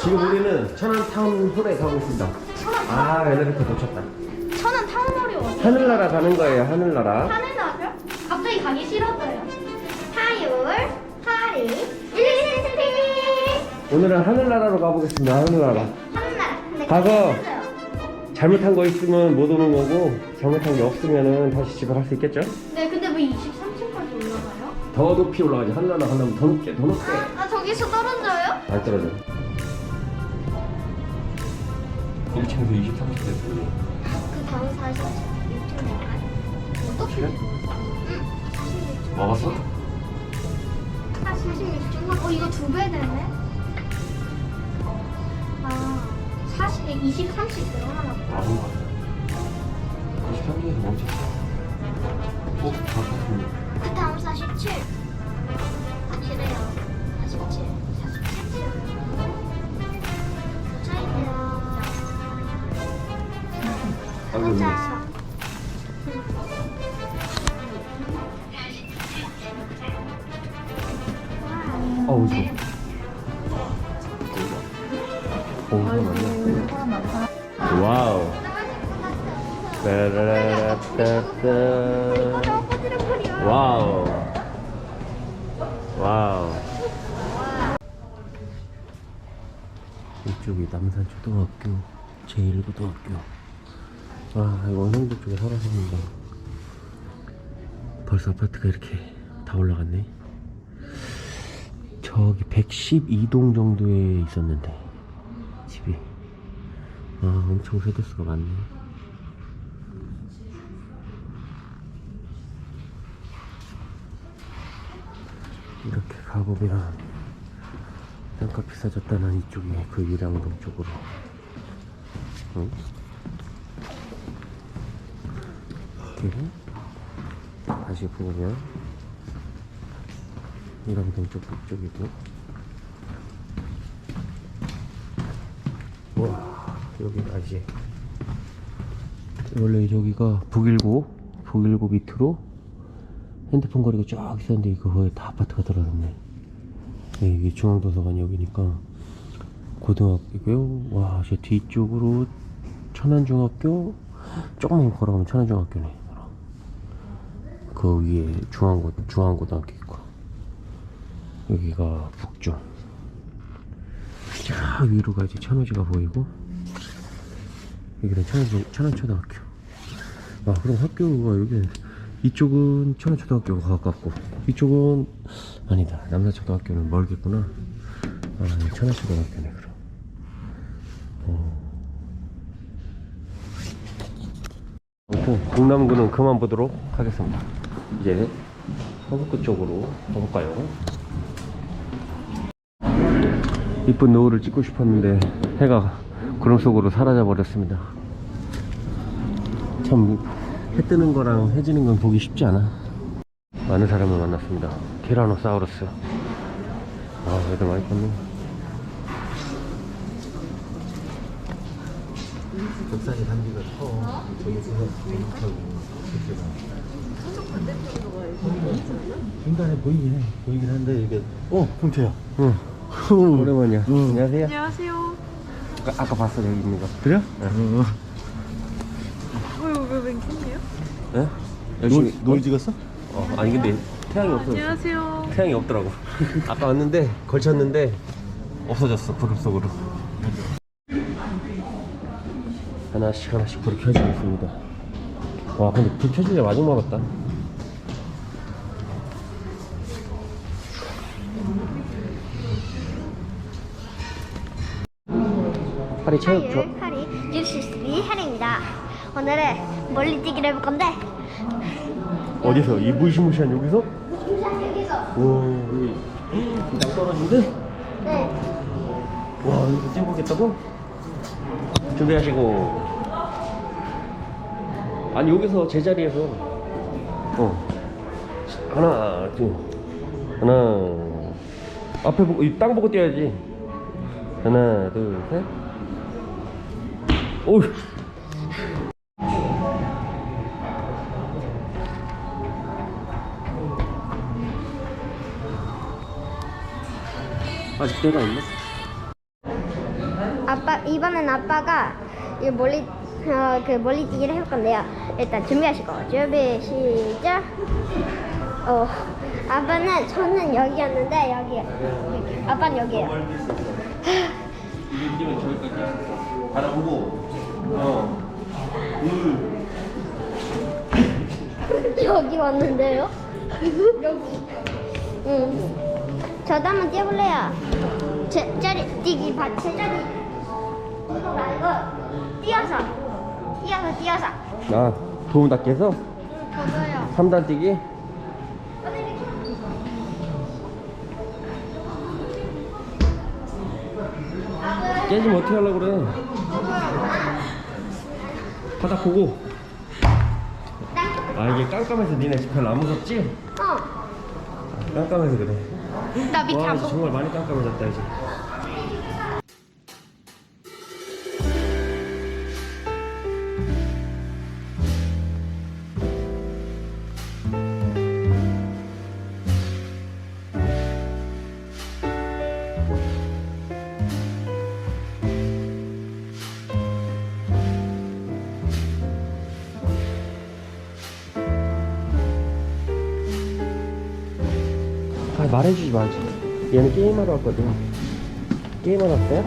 지금 우리는 천안 타운홀에 가고 있습니다. 아, 엘리베이터 놓쳤다. 저는 타운홀이 어디? 하늘나라 가는 거예요, 하늘나라. 하늘나라요? 갑자기 가기 싫어져요. 타율, 파리, 일리센티미 오늘은 하늘나라로 가보겠습니다, 하늘나라. 하늘나라. 근데 과거. 잘못한 거 있으면 못 오는 거고, 잘못한 게 없으면은 다시 집에 갈 수 있겠죠? 네, 근데 왜 23층까지 올라가요? 더 높이 올라가지. 하늘나라 가려면 더 높게, 더 높게. 아, 저기서 떨어져요? 안 떨어져. 1층에서 23층 됐더니. 그 다음 46층 내가 어떻게? 그래? 응, 먹었어? 46층. 어, 이거 두 배 되네? 40, 23씩 늘어나나 보다. 아무 거 같아. 23층에서 멈췄어. 어? 다 탔습니다. 그 다음 47. 확실해요. 47. 47층. 차이네요. 아이고, 가자. 어우, 좋아. 오, 따라라따따. 와우. 와우. 이쪽이 남산초등학교 제1고등학교. 아, 이거 원성동 쪽에 살았었는데. 벌써 아파트가 이렇게 다 올라갔네. 저기 112동 정도에 있었는데 집이 아 엄청 세대수가 많네 이렇게 가보면 땅값 비싸졌다는 이쪽에 그 유량동 쪽으로. 응? 이렇게 다시 보면 유량동 쪽 이쪽이고. 와 여기까지 원래 저기가 북일고 북일고 밑으로 핸드폰 거리가 쫙 있었는데 이거 거의 다 아파트가 들어갔네. 네, 이게 중앙도서관 여기니까 고등학교고요. 와 저 뒤쪽으로 천안중학교? 조금만 걸어가면 천안중학교네. 그 위에 중앙고 중앙고등학교 있고. 여기가 북중 저 위로가 이제 천호지가 보이고. 여기는 천안 천안초등학교. 아 그럼 학교가 여기 이쪽은 천안초등학교가 가깝고 이쪽은 아니다. 남사초등학교는 멀겠구나. 아 네, 천안초등학교네 그럼. 어. 동남구는 그만 보도록 하겠습니다. 이제 서북구 쪽으로 가볼까요? 이쁜 노을을 찍고 싶었는데 해가 구름 속으로 사라져 버렸습니다. 참 해 뜨는 거랑 해 지는 건 보기 쉽지 않아. 많은 사람을 만났습니다. 티라노사우루스. 아, 애들 많이 컸네. 적산이 단비가 커. 저기서 저기서 중간에 보이긴 해. 보이긴 한데 이게 어 풍태야. 응. 오랜만이야. 응. 안녕하세요. 안녕하세요. 아까, 아까 봤어, 여기 있는 거. 그래? 네. 어. 웬캔이에요? 네? 노을 노을 찍었어? 어, 아니, 근데 태양이 없어. 안녕하세요. 태양이 없더라고. 아까 왔는데, 걸쳤는데, 없어졌어, 구름 속으로. 하나씩 하나씩 불이 켜지고 있습니다. 와, 근데 불게 마지막 같다. 팔이 체육 좋아. 오늘은 멀리 뛰기를 해볼 건데 어디서? 이 무시무시한 여기서? 여기서 오, 여기. 낭 떨어진데? 네. 와, 여기서 뛰어보겠다고? 준비하시고. 아니, 여기서 제자리에서. 어. 하나, 둘. 하나. 앞에 보고, 이 땅 보고 뛰어야지. 하나, 둘, 셋. 오우. 아직 때가 있나? 아빠 이번엔 아빠가 이 멀리 어, 그 멀리뛰기를 해볼 건데요. 일단 준비하시고 준비 시작. 어 아빠는 저는 여기였는데 여기 여기. 아빠는 저기까지 바라보고 어 물. 여기 왔는데요? 여기. 응. 저도 한번 뛰어볼래요. 제 짜리 뛰기 바 제자리. 이거 말고 뛰어서 뛰어서 뛰어서. 아 도움 닫기 해서 저도요. 3단 뛰기 깨지면 어떻게 하려고 그래 바닥 보고 아 이게 깜깜해서 니네 집 별로 안 무섭지? 어. 깜깜해서 그래 나 밑에 와 안 이제 보고. 정말 많이 깜깜해졌다 이제 아 말해주지 말지 얘는 게임하러 왔거든 게임하러 왔어요?